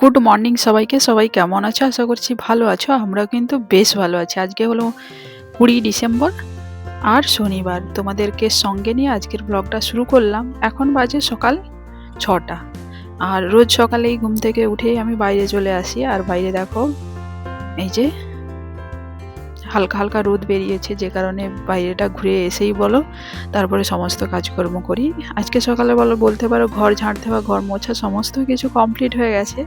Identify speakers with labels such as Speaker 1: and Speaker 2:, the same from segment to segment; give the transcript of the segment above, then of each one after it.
Speaker 1: Good morning সবাইকে, সবাই কেমন আছো? আশা করছি ভালো আছো, আমরা কিন্তু বেশ ভালো আছি। আজকে হলো কুড়ি ডিসেম্বর আর শনিবার। তোমাদেরকে সঙ্গে নিয়ে আজকের ব্লগটা শুরু করলাম। এখন বাজে সকাল ছটা। আর রোজ সকালেই ঘুম থেকে উঠেই আমি বাইরে চলে আসি। আর বাইরে দেখো, এই যে হালকা হালকা রোদ বেরিয়েছে, যে কারণে বাইরেটা ঘুরে এসেই বলো, তারপরে সমস্ত কাজকর্ম করি। আজকে সকালে বলো, বলতে পারো ঘর ঝাড় দেওয়া, ঘর মোছা, সমস্ত কিছু কমপ্লিট হয়ে গেছে।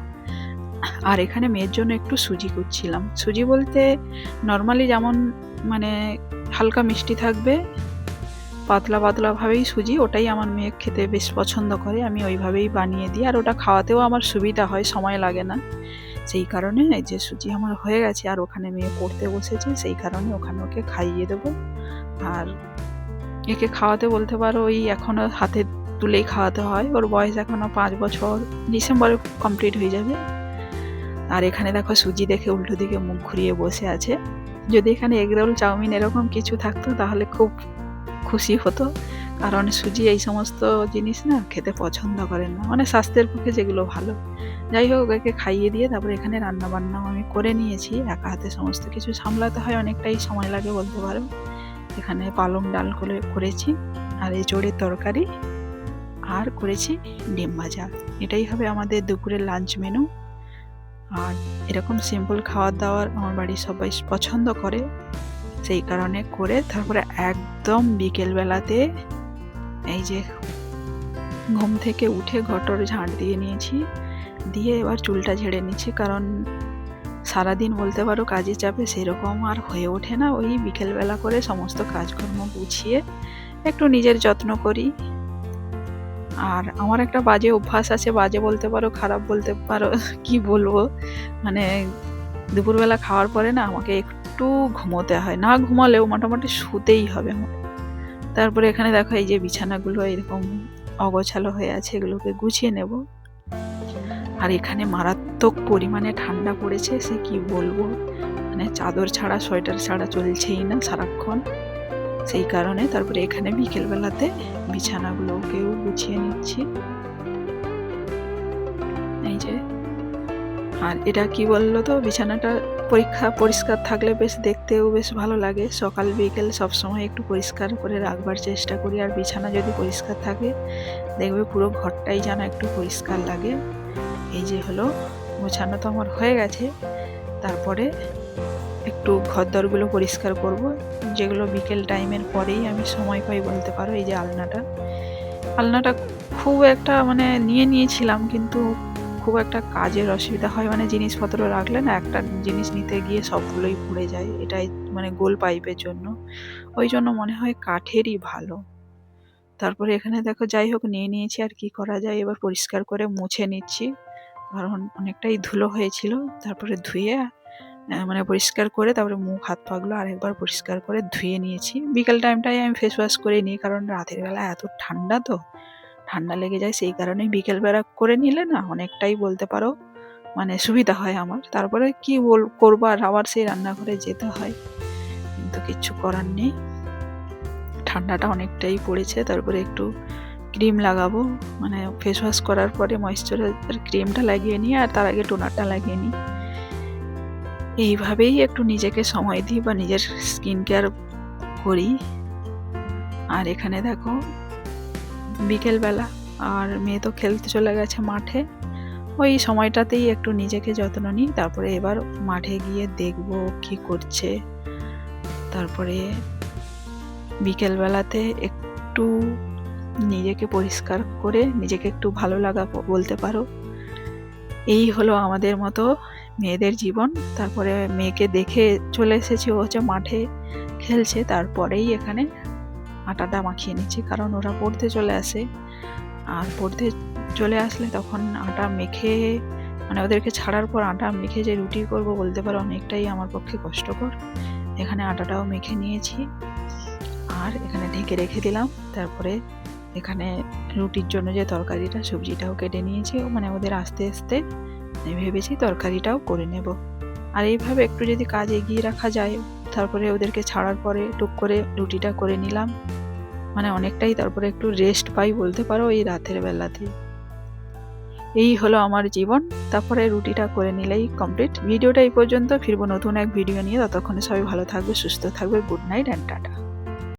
Speaker 1: আর এখানে মেয়ের জন্য একটু সুজি করছিলাম। সুজি বলতে নর্মালি যেমন মানে হালকা মিষ্টি থাকবে পাতলা পাতলাভাবেই সুজি, ওটাই আমার মেয়ে খেতে বেশ পছন্দ করে, আমি ওইভাবেই বানিয়ে দিই। আর ওটা খাওয়াতেও আমার সুবিধা হয়, সময় লাগে না। সেই কারণে যে সুজি আমার হয়ে গেছে, আর ওখানে মেয়ে পড়তে বসেছে, সেই কারণে ওখানে ওকে খাইয়ে দেবো। আর একে খাওয়াতে বলতে পারো, ওই এখনও হাতে তুলেই খাওয়াতে হয়। ওর বয়স এখনও পাঁচ বছর, ডিসেম্বরে কমপ্লিট হয়ে যাবে। আর এখানে দেখো সুজি দেখে উল্টো দিকে মুখ ঘুরিয়ে বসে আছে। যদি এখানে এগরোল, চাউমিন এরকম কিছু থাকতো, তাহলে খুব খুশি হতো। কারণ সুজি এই সমস্ত জিনিস না খেতে পছন্দ করেন না। মানে স্বাস্থ্যের পক্ষে যেগুলো ভালো। যাই হোক, একে খাইয়ে দিয়ে তারপরে এখানে রান্না বান্নাও আমি করে নিয়েছি। একা হাতে সমস্ত কিছু সামলাতে হয়, অনেকটাই সময় লাগে বলতে পারো। এখানে পালং ডাল করে, করেছি। আর এই এঁচড়ের তরকারি। আর করেছি ডিম ভাজা। এটাই হবে আমাদের দুপুরের লাঞ্চ মেনু আর এরকম সিম্পল খাবার দাওয়ার আমার বাড়ির সবাই পছন্দ করে। সেই কারণে করে তারপরে একদম বিকেলবেলাতে এই যে ঘুম থেকে উঠে ঘটর ঝাঁট দিয়ে নিয়েছি, দিয়ে এবার চুলটা ঝেড়ে নিচ্ছি। কারণ সারাদিন বলতে পারো কাজের চাপে সেরকম আর হয়ে ওঠে না। ওই বিকেলবেলা করে সমস্ত কাজকর্ম গুছিয়ে একটু নিজের যত্ন করি। আর আমার একটা বাজে অভ্যাস আছে, বাজে বলতে পারো, খারাপ বলতে পারো, কি বলব? মানে দুপুরবেলা খাওয়ার পরে না আমাকে একটু ঘুমোতে হয়। না ঘুমালেও মোটামুটি শুতেই হবে আমার তারপরে এখানে দেখো এই যে বিছানাগুলো এরকম অগোছালো হয়ে আছে, এগুলোকে গুছিয়ে নেব। আর এখানে মারাত্মক পরিমাণে ঠান্ডা পড়েছে, সে কি বলব? মানে চাদর ছাড়া, সোয়েটার ছাড়া চলছেই না সারাক্ষণ। সেই কারণে তারপরে এখানে বিকেলবেলাতে বিছানাগুলোকেও গুছিয়ে নিচ্ছি। এই যে। আর এটা কি বলল তো? বিছানাটা পরীক্ষা পরিষ্কার থাকলে বেশ দেখতেও বেশ ভালো লাগে। সকাল, বিকেল সবসময় একটু পরিষ্কার করে রাখবার চেষ্টা করি, আর বিছানা যদি পরিষ্কার থাকে, দেখবে পুরো ঘরটাই যেন একটু পরিষ্কার লাগে। এই যে হলো, গোছানো তো আমার হয়ে গেছে। তারপরে একটু ঘরদরগুলো পরিষ্কার করব। যেগুলো বিকেল টাইমের পরেই আমি সময় পাই বলতে পারো, এই যে আলনাটা। আলনাটা খুব একটা মানে নিয়ে নিয়েছিলাম, কিন্তু খুব একটা কাজের অসুবিধা হয়। মানে জিনিসপত্র রাখলে না একটা জিনিস নিতে গিয়ে সবগুলোই পড়ে যায়। এটাই মানে গোল পাইপের জন্য। ওই জন্য মনে হয় কাঠেরই ভালো। তারপরে এখানে দেখো, যাই হোক, নিয়ে নিয়েছি আর কি করা যায়। এবার পরিষ্কার করে মুছে নিচ্ছি। কারণ অনেকটাই ধুলো হয়েছিল। তারপরে ধুয়ে মানে পরিষ্কার করে তারপরে মুখ, হাত পাগুলো আরেকবার পরিষ্কার করে ধুয়ে নিয়েছি। বিকেল টাইমটাই আমি ফেস ওয়াশ করে নিই। কারণ রাতের বেলা এত ঠান্ডা তো। ঠান্ডা লেগে যায়, সেই কারণে বিকেলবেলা করে নিলে না অনেকটাই বলতে পারো মানে সুবিধা হয় আমার। তারপরে কি বল, করব আর আবার সেই রান্নাঘরে যেতে হয়। কিন্তু কিচ্ছু করার নেই। ঠান্ডাটা অনেকটাই পড়েছে, তারপরে একটু ক্রিম লাগাবো। মানে ফেস ওয়াশ করার পরে ময়েশ্চারাইজার ক্রিমটা লাগিয়ে নিই আর তার আগে টোনারটা লাগিয়ে নিই। এইভাবেই একটু নিজেকে সময় দিই বা নিজের স্কিন কেয়ার করি। আর এখানে দেখো বিকেলবেলা। আর মেয়ে তো খেলতে চলে গেছে মাঠে। ওই সময়টাতেই একটু নিজেকে যত্ন নিই, তারপরে এবার মাঠে গিয়ে দেখব কি করছে। তারপরে বিকেলবেলাতে একটু নিজেকে পরিষ্কার করে নিজেকে একটু ভালো লাগা বলতে পারো। এই হলো আমাদের মতো মেয়েদের জীবন। তারপরে মেয়েকে দেখে চলে এসেছি ও হচ্ছে মাঠে খেলছে। তারপরেই এখানে আটাটা মাখিয়ে নিচ্ছি, কারণ ওরা পড়তে চলে আসে। আর পড়তে চলে আসলে তখন আটা মেখে মানে ওদেরকে ছাড়ার পর আটা মেখে যে রুটি করব বলতে পারো, অনেকটাই আমার পক্ষে কষ্টকর। এখানে আটাটাও মেখে নিয়েছি। আর এখানে ঢেকে রেখে দিলাম। তারপরে এখানে রুটির জন্য যে তরকারিটা, সবজিটাও কেটে নিয়েছি। মানে ওদের আস্তে আস্তে ভেবেছি তরকারিটাও করে নেব। আর এইভাবে একটু যদি কাজ এগিয়ে রাখা যায়, তারপরে ওদেরকে ছাড়ার পরে টুক করে রুটিটা করে নিলাম। মানে অনেকটাই তারপরে একটু রেস্ট পাই বলতে পারো এই রাতের বেলাতে। এই হলো আমার জীবন। তারপরে রুটিটা করে নিলেই কমপ্লিট ভিডিওটা এই পর্যন্ত। ফিরবো নতুন এক ভিডিও নিয়ে। ততক্ষণে সবাই ভালো থাকবে, সুস্থ থাকবে। Good night and tata